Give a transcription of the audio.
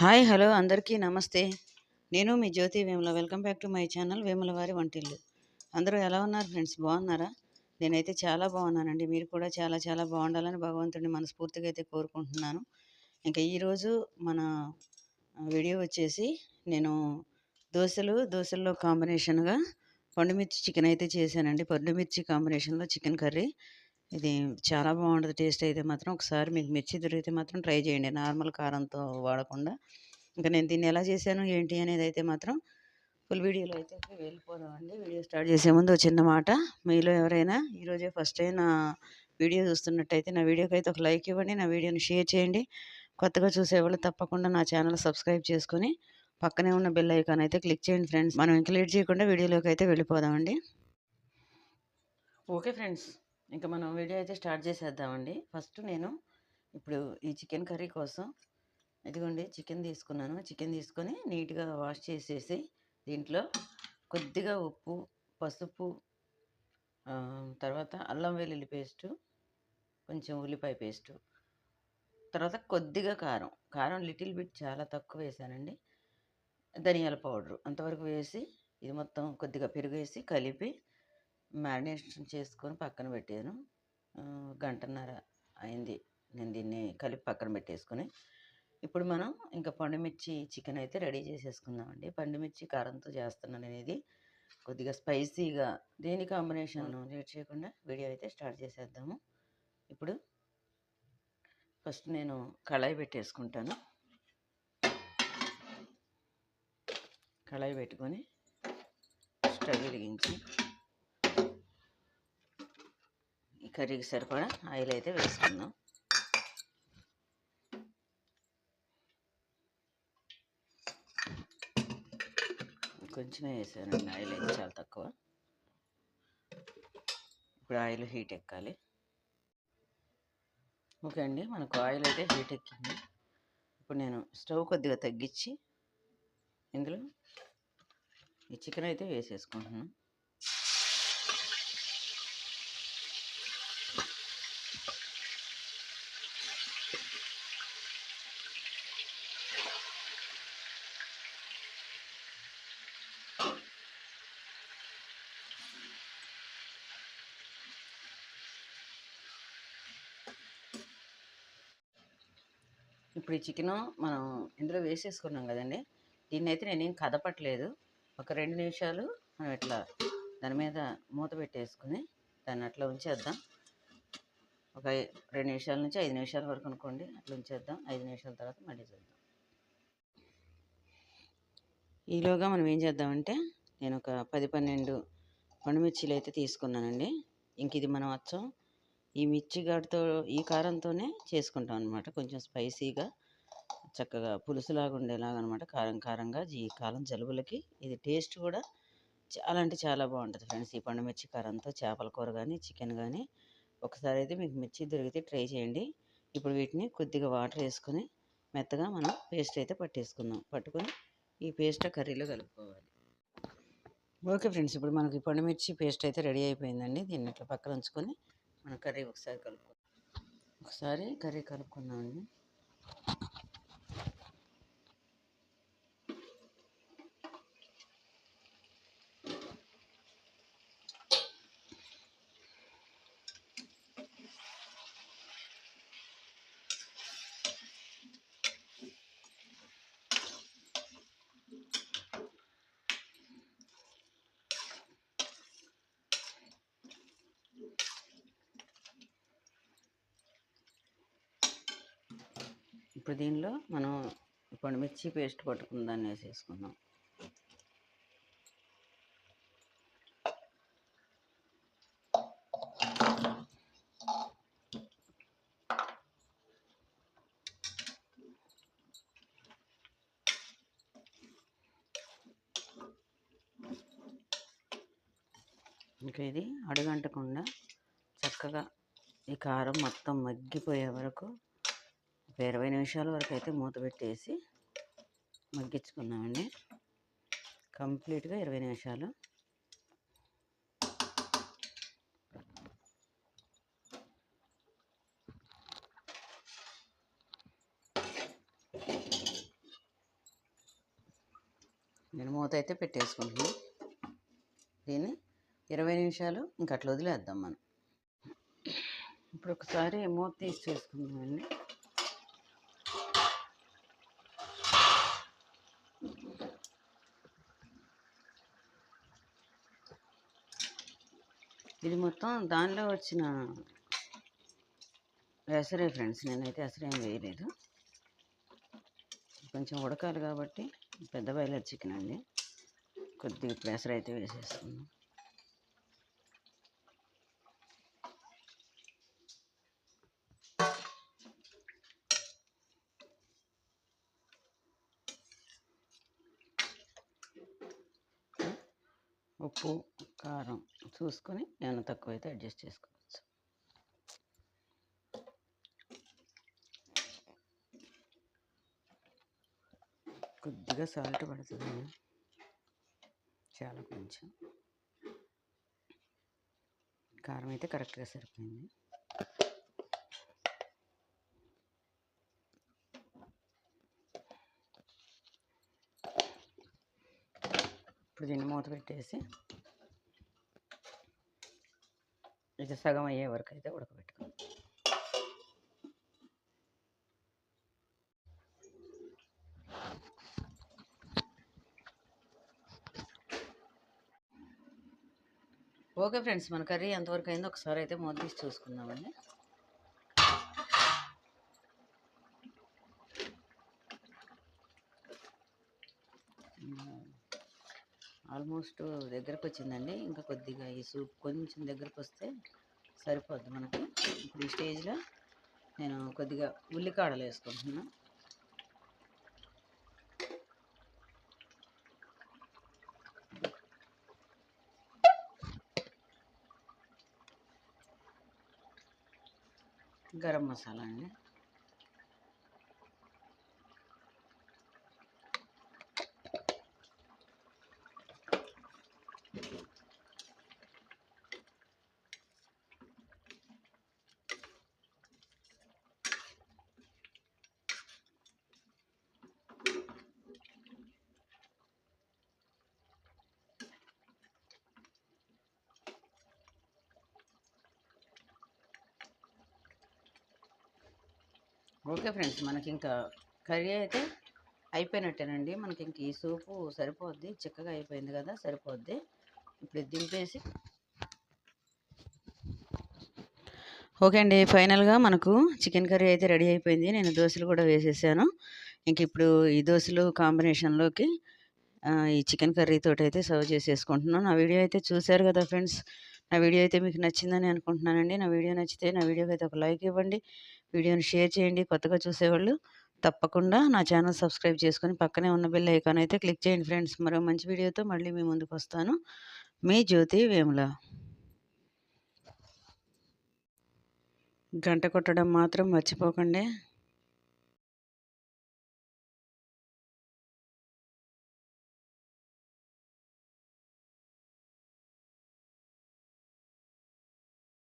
Hi hello అందరికీ నమస్తే. నేను మీ Jyothi Vemula. Welcome back to my channel Vemula వారి వంటిల్లు. అందరూ ఎలా ఉన్నారు ఫ్రెండ్స్? బాగున్నారా? నేనైతే చాలా బాగున్నానండి. మీరు కూడా చాలా చాలా బాగుండాలని భగవంతుడిని మనస్ఫూర్తిగా అయితే కోరుకుంటున్నాను. ఇంకా ఈరోజు మన వీడియో వచ్చేసి నేను దోశలు దోశల్లో కాంబినేషన్గా పండుమిర్చి చికెన్ అయితే చేశానండి. పండుమిర్చి కాంబినేషన్లో చికెన్ కర్రీ ఇది చాలా బాగుంటుంది. టేస్ట్ అయితే మాత్రం ఒకసారి మీకు మిర్చి దొరికితే మాత్రం ట్రై చేయండి. నార్మల్ కారంతో వాడకుండా. ఇంకా నేను దీన్ని ఎలా చేశాను ఏంటి అనేది అయితే మాత్రం ఫుల్ వీడియోలో అయితే వెళ్ళిపోదామండి. వీడియో స్టార్ట్ చేసే ముందు ఒక చిన్న మాట. మీలో ఎవరైనా ఈరోజే ఫస్ట్ టైం నా వీడియో చూస్తున్నట్టయితే నా వీడియోకి అయితే ఒక లైక్ ఇవ్వండి. నా వీడియోని షేర్ చేయండి. కొత్తగా చూసేవాళ్ళు తప్పకుండా నా ఛానల్ సబ్స్క్రైబ్ చేసుకొని పక్కనే ఉన్న బెల్ ఐకాన్ అయితే క్లిక్ చేయండి ఫ్రెండ్స్. మనం ఇంకా లేట్ చేయకుండా వీడియోలోకి అయితే వెళ్ళిపోదామండి. Okay friends. ఇంకా మనం వీడియో అయితే స్టార్ట్ చేసేద్దామండి. ఫస్ట్ నేను ఇప్పుడు ఈ చికెన్ కర్రీ కోసం ఇదిగోండి చికెన్ తీసుకున్నాను. చికెన్ తీసుకొని నీట్గా వాష్ చేసేసి దీంట్లో కొద్దిగా ఉప్పు పసుపు తర్వాత అల్లం వెల్లుల్లి పేస్టు కొంచెం ఉల్లిపాయ పేస్టు తర్వాత కొద్దిగా కారం. కారం లిటిల్ బిట్ చాలా తక్కువ వేసానండి. ధనియాల పౌడరు అంతవరకు వేసి ఇది మొత్తం కొద్దిగా పెరుగు వేసి కలిపి మ్యారినేషన్ చేసుకొని పక్కన పెట్టాను గంటన్నర అయింది. నేను దీన్ని కలిపి పక్కన పెట్టేసుకొని ఇప్పుడు మనం ఇంకా పండుమిర్చి చికెన్ అయితే రెడీ చేసేసుకుందామండి. పండుమిర్చి కారంతో చేస్తున్నాను అనేది కొద్దిగా స్పైసీగా దేని కాంబినేషన్ లేట్ చేయకుండా వీడియో అయితే స్టార్ట్ చేసేద్దాము. ఇప్పుడు ఫస్ట్ నేను కళాయి పెట్టేసుకుంటాను. కళాయి పెట్టుకొని స్టవ్ వెలిగించి ఈ కర్రీకి సరిపడా ఆయిల్ అయితే వేసుకుందాం. కొంచెమే వేసానండి ఆయిల్ అయితే చాలా తక్కువ. ఇప్పుడు ఆయిల్ హీట్ ఎక్కాలి. ఓకే అండి మనకు ఆయిల్ అయితే హీట్ ఎక్కింది. ఇప్పుడు నేను స్టవ్ కొద్దిగా తగ్గించి ఇందులో ఈ చికెన్ అయితే వేసేసుకుంటున్నాను. ఇప్పుడు ఈ చికెను మనం ఇందులో వేసేసుకున్నాం కదండి. దీన్ని అయితే నేనేం కదపట్లేదు. ఒక రెండు నిమిషాలు మనం ఇట్లా దాని మీద మూత పెట్టేసుకుని దాన్ని అట్లా ఉంచేద్దాం. ఒక రెండు నిమిషాల నుంచి ఐదు నిమిషాల వరకు అనుకోండి. అట్లా ఉంచేద్దాం. ఐదు నిమిషాల తర్వాత మళ్ళీ చేద్దాం. ఈలోగా మనం ఏం చేద్దామంటే నేను ఒక పది పన్నెండు పండుమిర్చీలు అయితే తీసుకున్నానండి. ఇంక ఇది మనం అచ్చం. ఈ మిర్చి ఘాటుతో ఈ కారంతోనే చేసుకుంటాం అనమాట కొంచెం స్పైసీగా చక్కగా పులుసులాగా ఉండేలాగా అనమాట కారం కారంగా ఈ కాలం జలుబులకి ఇది టేస్ట్ కూడా చాలా అంటే చాలా బాగుంటుంది ఫ్రెండ్స్. ఈ పండుమిర్చి కారంతో చేపల కూర కానీ చికెన్ కానీ ఒకసారి అయితే మీకు మిర్చి దొరికితే ట్రై చేయండి. ఇప్పుడు వీటిని కొద్దిగా వాటర్ వేసుకొని మెత్తగా మనం పేస్ట్ అయితే పట్టేసుకుందాం. పట్టుకొని ఈ పేస్ట్ కర్రీలో కలుపుకోవాలి. ఓకే ఫ్రెండ్స్ ఇప్పుడు మనకి పండుమిర్చి పేస్ట్ అయితే రెడీ అయిపోయిందండి. దీన్ని ఇట్లా పక్కన ఉంచుకొని మన కర్రీ ఒకసారి కలుపుకో ఒకసారి కర్రీ కలుపుకుందామండి. ఇప్పుడు దీనిలో మనం ఇప్పుడు మిర్చి పేస్ట్ పట్టుకున్న దాన్ని వేసేసుకుందాం. ఇంకా ఇది అడుగంటకుండా చక్కగా ఈ కారం మొత్తం మగ్గిపోయే వరకు ఒక ఇరవై నిమిషాల వరకు అయితే మూత పెట్టేసి మగ్గించుకున్నామండి. కంప్లీట్గా ఇరవై నిమిషాలు. నేను మూత అయితే పెట్టేసుకుంటున్నాను దీన్ని ఇరవై నిమిషాలు ఇంక అట్లా వదిలేద్దాం మనం. ఇప్పుడు ఒకసారి మూత తీసి చేసుకుందామండి. ఇది మొత్తం దానిలో వచ్చిన ఎసరే ఫ్రెండ్స్ నేనైతే ఎసరేం వేయలేదు. కొంచెం ఉడకాలి కాబట్టి పెద్ద బాయిలర్ చికెన్ అండి. కొద్దిగా ఇప్పుడు అయితే వేసేసుకున్నాం. ఉప్పు కారం చూసుకొని ఏమైనా తక్కువైతే అడ్జస్ట్ చేసుకోవచ్చు. కొద్దిగా సాల్ట్ పడుతుంది. చాలా కొంచెం. కారం అయితే కరెక్ట్గా సరిపోయింది. ఇప్పుడు దీన్ని మూత పెట్టేసి ఇది సగం అయ్యే వరకు అయితే ఉడకబెట్టుకోవాలి ఓకే ఫ్రెండ్స్ మన కర్రీ ఎంతవరకు అయిందో ఒకసారి అయితే మూత తీసి చూసుకుందామండి. ఆల్మోస్ట్ దగ్గరకు వచ్చిందండి ఇంకా కొద్దిగా ఈ సూప్ కొంచెం దగ్గరకు వస్తే సరిపోద్ది మనకి. ఇప్పుడు ఈ స్టేజ్లో నేను కొద్దిగా ఉల్లికాడలు వేసుకుంటున్నా. గరం మసాలా అండి. ఓకే ఫ్రెండ్స్ మనకి ఇంకా కర్రీ అయితే అయిపోయినట్టేనండి. మనకి ఇంక ఈ సూపు సరిపోద్ది. చిక్కగా అయిపోయింది కదా సరిపోద్ది. ఇప్పుడు దింపేసి ఓకే అండి ఫైనల్గా మనకు చికెన్ కర్రీ అయితే రెడీ అయిపోయింది. నేను దోశలు కూడా వేసేసాను. ఇంక ఇప్పుడు ఈ దోశలు కాంబినేషన్లోకి ఈ చికెన్ కర్రీ తోటి అయితే సర్వ్ చేసేసుకుంటున్నాను. నా వీడియో అయితే చూశారు కదా ఫ్రెండ్స్ నా వీడియో అయితే మీకు నచ్చిందని అనుకుంటున్నానండి. నా వీడియో నచ్చితే నా వీడియోకి అయితే ఒక లైక్ ఇవ్వండి. వీడియోని షేర్ చేయండి. కొత్తగా చూసేవాళ్ళు తప్పకుండా నా ఛానల్ సబ్స్క్రైబ్ చేసుకొని పక్కనే ఉన్న బెల్ ఐకాన్ అయితే క్లిక్ చేయండి ఫ్రెండ్స్. మరో మంచి వీడియోతో మళ్ళీ మీ ముందుకు వస్తాను. మీ జ్యోతి వేముల. గంట కొట్టడం మాత్రం మర్చిపోకండి.